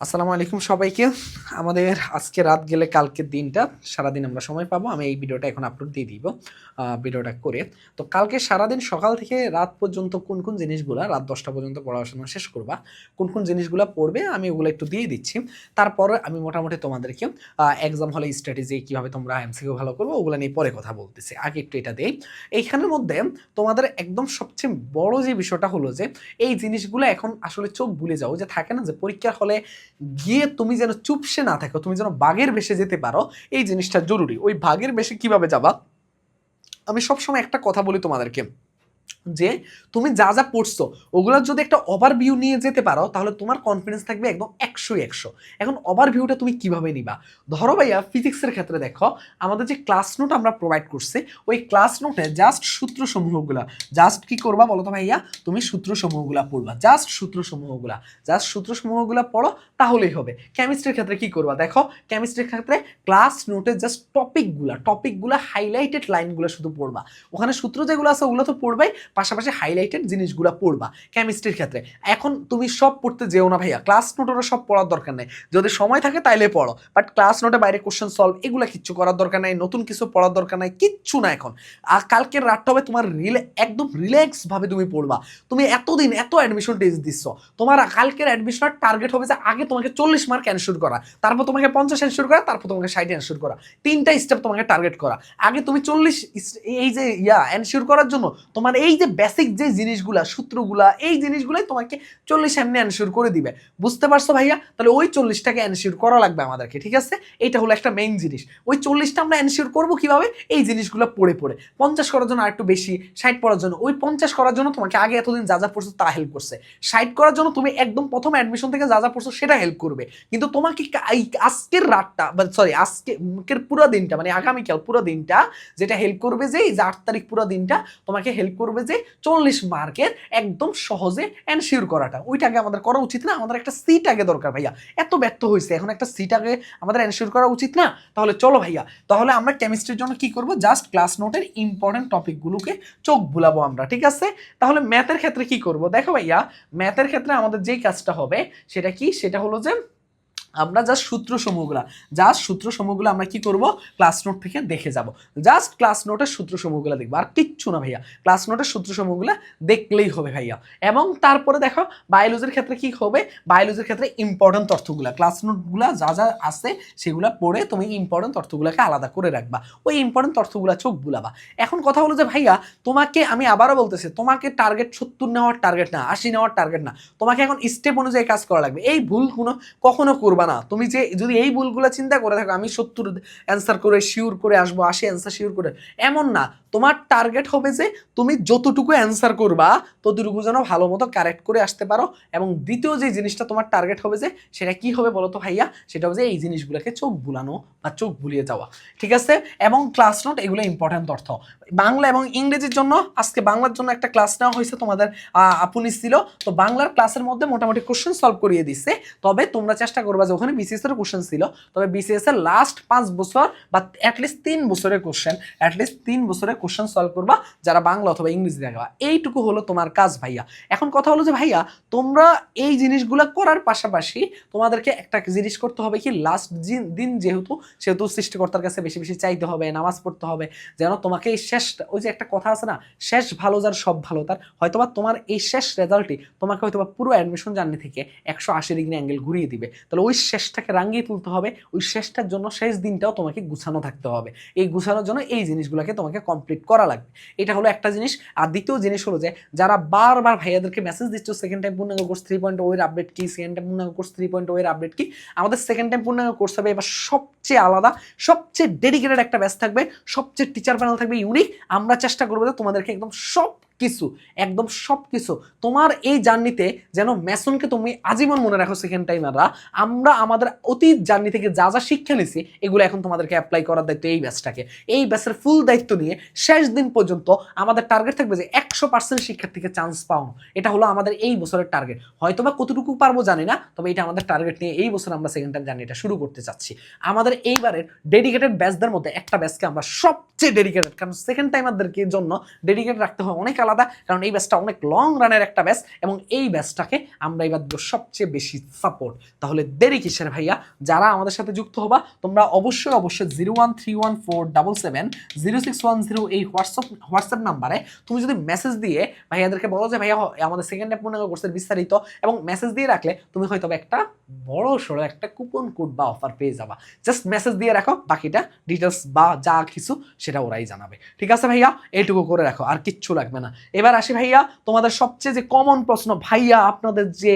আসসালামু আলাইকুম সবাইকে। আমাদের আজকে রাত গেলে কালকের দিনটা, সারাদিন আমরা সময় পাবো। আমি এই ভিডিওটা এখন আপলোড দিয়ে দিব ভিডিওটা করে। তো কালকে সারাদিন সকাল থেকে রাত পর্যন্ত কোন কোন জিনিসগুলো, রাত দশটা পর্যন্ত পড়াশোনা শেষ করবা, কোন কোন জিনিসগুলো পড়বে, আমি ওগুলো একটু দিয়ে দিচ্ছি। তারপর আমি মোটামুটি তোমাদেরকে এক্সাম হলে স্ট্র্যাটেজি কীভাবে তোমরা এমসিকিউ ভালো করব, ওগুলো নিয়ে পরে কথা বলতেছি। আগে একটু এটা দেই। এইখানের মধ্যে তোমাদের একদম সবচেয়ে বড় যে বিষয়টা হলো যে, এই জিনিসগুলো এখন আসলে চোখ ভুলে যাও। যে থাকে না যে পরীক্ষার হলে গিয়ে তুমি যেন চুপসে না থাকো, তুমি যেন বাঘের বেশে যেতে পারো, এই জিনিসটা জরুরি। ওই বাঘের বেশে কীভাবে যাবা? আমি সবসময় একটা কথা বলি তোমাদেরকে। যে তুমি যা যা পড়ছো, ওগুলোর যদি একটা ওভারভিউ নিয়ে যেতে পারো, তাহলে তোমার কনফিডেন্স থাকবে একদম একশো একশো। এখন ওভার ওভারভিউটা তুমি কীভাবে নিবা? ধরো ভাইয়া ফিজিক্সের ক্ষেত্রে দেখো, আমাদের যে ক্লাস নোট আমরা প্রোভাইড করছি, ওই ক্লাস নোটে জাস্ট সূত্র সমূহগুলা জাস্ট কি করবা বলো তো ভাইয়া? তুমি সূত্র সমূহগুলা পড়বা জাস্ট সূত্র সমূহগুলা জাস্ট সূত্র সমূহগুলা পড়ো, তাহলেই হবে। কেমিস্ট্রির ক্ষেত্রে কি করবা? দেখো কেমিস্ট্রির ক্ষেত্রে ক্লাস নোটে জাস্ট টপিকগুলা টপিকগুলা হাইলাইটেড লাইনগুলো শুধু পড়বা। ওখানে সূত্র যেগুলো আছে, ওগুলো তো পড়বাই পাশাপাশি হাইলাইটেড জিনিসগুলো পড়বা কেমিস্ট্রির ক্ষেত্রে। এখন তুমি সব পড়তে যেও না ভাইয়া ক্লাস নোটেরও সব পড়ার দরকার নেই। যদি সময় থাকে তাইলে পড়ো বাট ক্লাস নোটে বাইরে কোশ্চেন সলভ এগুলো কিচ্ছু করার দরকার নাই, নতুন কিছু পড়ার দরকার নাই, কিচ্ছু না এখন। আর কালকের রাতটা হবে তোমার রিলে একদম রিল্যাক্স ভাবে তুমি পড়বা। তুমি এতদিন এত অ্যাডমিশন টেস্ট দিচ্ছ, তোমার কালকের অ্যাডমিশনের টার্গেট হবে যে আগে তোমাকে চল্লিশ মার্ক অ্যানশিওর করা, তারপর তোমাকে পঞ্চাশ অ্যানশিওর করা, তারপর তোমাকে ষাট অ্যানশিওর করা। তিনটা স্টেপ তোমাকে টার্গেট করা। আগে তুমি চল্লিশ এই যে ইয়া অ্যানশিওর করার জন্য তোমার এই যে বেসিক যে জিনিসগুলা, সূত্রগুলা, এই জিনিসগুলাই তোমাকে চল্লিশ এমনি অ্যানশিওর করে দিবে। বুঝতে পারছ ভাইয়া? তাহলে ওই চল্লিশটাকে অ্যানশিওর করা লাগবে আমাদেরকে, ঠিক আছে? এইটা হলো একটা মেইন জিনিস। ওই চল্লিশটা আমরা অ্যানশিওর করব কীভাবে? এই জিনিসগুলো পড়ে পড়ে। পঞ্চাশ করার জন্য আরেকটু বেশি, ষাট পড়ার জন্য। ওই পঞ্চাশ করার জন্য তোমাকে আগে এতদিন যা যা পড়ছো তা হেল্প করছে। ষাট করার জন্য তুমি একদম প্রথম অ্যাডমিশন থেকে যা যা পড়ছো সেটা হেল্প করবে। কিন্তু তোমাকে আজকের রাতটা সরি আজকের পুরো দিনটা মানে আগামীকাল পুরো দিনটা যেটা হেল্প করবে যে, এই যে আট তারিখ পুরো দিনটা তোমাকে হেল্প করবে যে চল্লিশ মার্কের একদম সহজে এনশিওর করাটা। ওইটাকে আমাদের করা উচিত না, আমাদের একটা সিট আগে দরকার ভাইয়া। এত ব্যর্থ হয়েছে এখন একটা সিট আগে আমাদের এনশিওর করা উচিত না? তাহলে চলো ভাইয়া, তাহলে আমরা কেমিস্ট্রির জন্য কি করব? জাস্ট ক্লাস নোটের ইম্পর্টেন্ট টপিকগুলোকে চোখ বুলাবো আমরা, ঠিক আছে? তাহলে ম্যাথের ক্ষেত্রে কি করব? দেখো ভাইয়া ম্যাথের ক্ষেত্রে আমাদের যেই কাজটা হবে, সেটা কি? সেটা হলো যে আমরা জাস্ট সূত্র সমূহগুলা জাস্ট সূত্র সমূহগুলো আমরা কি করব? ক্লাস নোট থেকে দেখে যাব। জাস্ট ক্লাস নোটের সূত্র সমূহগুলো দেখব। আর কিচ্ছু না ভাইয়া ক্লাস নোটের সূত্র সমূহগুলো দেখলেই হবে ভাইয়া। এবং তারপরে দেখো বায়োলজির ক্ষেত্রে কি হবে? বায়োলজির ক্ষেত্রে ইম্পর্টেন্ট তথ্যগুলো ক্লাস নোটগুলো যা যা আছে সেগুলো পড়ে তুমি ইম্পর্টেন্ট তথ্যগুলোকে আলাদা করে রাখবা। ওই ইম্পর্টেন্ট তথ্যগুলো চোখ বুলাবা। এখন কথা হলো যে ভাইয়া, তোমাকে আমি আবারও বলতেছি, তোমাকে টার্গেট সত্তর নেওয়ার টার্গেট না, আশি নেওয়ার টার্গেট না। তোমাকে এখন স্টেপ অনুযায়ী কাজ করা লাগবে। এই ভুল কোনো কখনো করবা না। তুমি যে যদি এই ভুলগুলো চিন্তা করে থাকো, আমি সত্তর অ্যান্সার করে শিওর করে আসব, আশি অ্যান্সার শিওর করে, এমন না। তোমার টার্গেট হবে যে তুমি যতটুকু অ্যান্সার করবা, ততটুকু যেন ভালো মতো কারেক্ট করে আসতে পারো। এবং দ্বিতীয় যে জিনিসটা তোমার টার্গেট হবে যে, সেটা কি হবে বলো তো ভাইয়া? সেটা হবে যে এই জিনিসগুলোকে চোখ বুলানো বা চোখ বুলিয়ে যাওয়া। ঠিক আছে? এবং ক্লাস নোট এগুলো ইম্পর্ট্যান্ট অর্থ। বাংলা এবং ইংরেজির জন্য, আজকে বাংলার জন্য একটা ক্লাস নেওয়া হয়েছে তোমাদের আপুনি ছিল। তো বাংলার ক্লাসের মধ্যে মোটামুটি কোশ্চেন সলভ করিয়ে দিচ্ছে তবে তোমরা চেষ্টা করবা যে ওখানে বিসিএস এর কোশ্চেন ছিল। তবে বিসিএস এর লাস্ট পাঁচ বছর বা অ্যাটলিস্ট তিন বছরের কোশ্চেন অ্যাটলিস্ট তিন বছরের কোশ্চেন সলভ করবা, যারা বাংলা অথবা ইংরেজি দেখাবা এইটুকু হলো তোমার কাজ ভাইয়া। এখন কথা হলো যে, ভাইয়া, তোমরা এই জিনিসগুলো করার পাশাপাশি তোমাদেরকে একটা জিনিস করতে হবে কি লাস্ট দিন যেহেতু, সেহেতু সৃষ্টিকর্তার কাছে বেশি বেশি চাইতে হবে, নামাজ পড়তে হবে, যেন তোমাকে এই শেষ, ওই যে একটা কথা আছে না, শেষ ভালো যার, সব ভালো তার। হয়তোবা তোমার এই শেষ রেজাল্টই তোমাকে হয়তোবা পুরো অ্যাডমিশন জার্নি থেকে একশো আশি ডিগ্রি অ্যাঙ্গেল ঘুরিয়ে দিবে। তাহলে ওই শেষটাকে রাঙিয়ে তুলতে হবে, ওই শেষটার জন্য শেষ দিনটাও তোমাকে গুছানো থাকতে হবে। এই গুছানোর জন্য এই জিনিসগুলোকে তোমাকে কমপ্লিট করা লাগবে। এটা হলো একটা জিনিস। আর দ্বিতীয় জিনিস হলো যে, যারা বারবার ভাইয়াদেরকে মেসেজ দিচ্ছ সেকেন্ড টাইম পূর্ণাঙ্গ কোর্স থ্রি পয়েন্ট ওয়ের আপডেট কি সেকেন্ড টাইম পূর্ণাঙ্গ কোর্স থ্রি পয়েন্ট ওয়ের আপডেট কি, আমাদের সেকেন্ড টাইম পূর্ণাঙ্গ কোর্স হবে। এবার সবচেয়ে আলাদা, সবচেয়ে ডেডিকেটেড একটা ব্যাচ থাকবে, সবচেয়ে টিচার প্যানেল থাকবে ইউনিক আমরা চেষ্টা করব যে তোমাদেরকে একদম সব কিছু একদম সব কিছু তোমার এই জার্নিতে যেন ম্যাসনকে তুমি আজীবন মনে রাখো সেকেন্ড টাইমাররা আমরা আমাদের অতীত জার্নি থেকে যা যা শিক্ষা নিছি, এগুলো এখন তোমাদেরকে অ্যাপ্লাই করার দায়িত্ব এই ব্যাচটাকে এই ব্যাচের ফুল দায়িত্ব নিয়ে শেষ দিন পর্যন্ত আমাদের টার্গেট থাকবে যে একশো পার্সেন্ট শিক্ষার্থীকে চান্স পাওয়ানো। এটা হলো আমাদের এই বছরের টার্গেট হয়তো বা কতটুকু পারব জানি না, তবে এটা আমাদের টার্গেট নিয়ে এই বছর আমরা সেকেন্ড টাইম জার্নিটা শুরু করতে চাচ্ছি। আমাদের এইবারের ডেডিকেটেড ব্যাচদের মধ্যে একটা ব্যাচকে আমরা সবচেয়ে ডেডিকেটেড কারণ সেকেন্ড টাইমারদেরকে জন্য ডেডিকেট রাখতে হয় অনেক আলাদা, কারণ এই ব্যাচটা অনেক লং রানের একটা ব্যাচ এবং এই ব্যাচটাকে আমরা এবার দেবো সবচেয়ে বেশি সাপোর্ট তাহলে দেরি কিসের ভাইয়া? যারা আমাদের সাথে যুক্ত হবা, তোমরা অবশ্যই অবশ্যই zero one three one four double seven zero six one zero এই হোয়াটসঅ্যাপ হোয়াটসঅ্যাপ নাম্বারে তুমি যদি মেসেজ দিয়ে, ভাইয়াদেরকে বলো যে, ভাইয়া, আমাদের সেকেন্ড অ্যাপ মনে কোর্সের বিস্তারিত এবং মেসেজ দিয়ে রাখলে তুমি হয়তো একটা বড় সড়ো একটা কুপন কোড বা অফার পেয়ে যাবা। জাস্ট মেসেজ দিয়ে রাখো, বাকিটা ডিটেলস বা যা কিছু সেটা ওরাই জানাবে। ঠিক আছে ভাইয়া? এইটুকু করে রাখো, আর কিচ্ছু লাগবে না। এবার আসি ভাইয়া, তোমাদের সবচেয়ে যে কমন প্রশ্ন, ভাইয়া আপনাদের যে,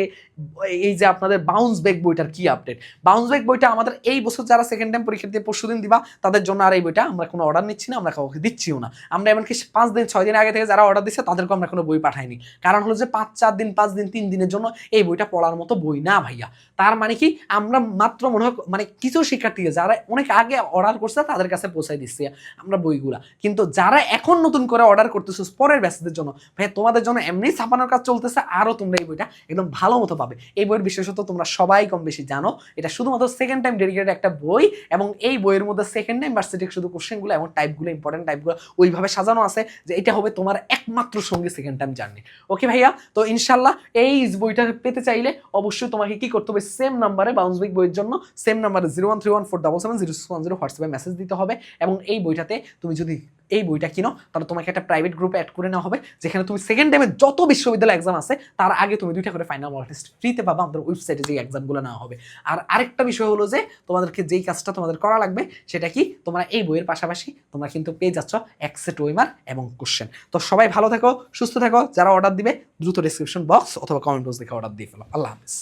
এই যে আপনাদের বাউন্স ব্যাক বইটার কি আপডেট বাউন্স ব্যাক বইটা আমাদের এই বছর যারা সেকেন্ড টাইম পরীক্ষা দিয়ে পরশু দিন দিবা, তাদের জন্য আর এই বইটা আমরা কোনো অর্ডার নিচ্ছি না, আমরা কাউকে দিচ্ছিও না। আমরা এমনকি পাঁচ দিন, ছয় দিন আগে থেকে যারা অর্ডার দিচ্ছে তাদেরকে আমরা কোনো বই পাঠাইনি। কারণ হলো যে পাঁচ, চার দিন, পাঁচ দিন, তিন দিনের জন্য এই বইটা পড়ার মতো বই না ভাইয়া। তার মানে কি, আমরা মাত্র মনে হয় মানে কিছু শিক্ষার্থী যারা অনেক আগে অর্ডার করছে, তাদের কাছে পৌঁছাই দিচ্ছে আমরা বইগুলা। কিন্তু যারা এখন নতুন করে অর্ডার করতেছো, পরের ব্যাচদের জন্য। ভাইয়া, তোমাদের জন্য এমনি ছাপানোর কাজ চলতেছে আরও তোমরা এই বইটা একদম ভালো মতো পাবে। এই বইয়ের বিশেষত তোমরা সবাই কম বেশি জানো। এটা শুধুমাত্র সেকেন্ড টাইম ডেডিকেটেড একটা বই এবং এই বইয়ের মধ্যে সেকেন্ড টাইম ভার্সিটির শুধু কোশ্চেনগুলো এবং টাইপগুলো ইম্পর্টেন্ট টাইপগুলো ওইভাবে সাজানো আছে যে এটা হবে তোমার একমাত্র সঙ্গী সেকেন্ড টাইম জার্নি ওকে ভাইয়া? তো ইনশাল্লাহ এই বইটা পেতে চাইলে অবশ্যই তোমাকে কি করতে হবে? সেম নাম্বারে বাউন্স উইক বইয়ের জন্য সেম নাম্বারে zero one three one four double seven zero six one zero হোয়াটসঅ্যাপে মেসেজ দিতে হবে এবং এই বইটাতে তুমি যদি এই বইটা কিনো। তাহলে তোমাকে একটা প্রাইভেট গ্রুপে অ্যাড করে নেওয়া হবে, যেখানে তুমি সেকেন্ড টাইমে যত বিশ্ববিদ্যালয় এক্সাম আছে, তার আগে তুমি দুইটা করে ফাইনাল মক টেস্ট ফ্রিতে পাবা, আমাদের ওয়েবসাইটে যে এক্সামগুলো নেওয়া হবে। আর আরেকটা বিষয় হলো যে, তোমাদেরকে যেই কাজটা তোমাদের করা লাগবে, সেটা কি? তোমরা এই বইয়ের পাশাপাশি তোমরা কিন্তু পেয়ে যাচ্ছ একসেট ওয়েমার এবং কোশ্চেন তো সবাই ভালো থাকো, সুস্থ থাকো, যারা অর্ডার দিবে, দ্রুত ডিসক্রিপশন বক্স অথবা কমেন্ট বক্স দেখে অর্ডার দিয়ে ফেলো। আল্লাহ হাফিজ।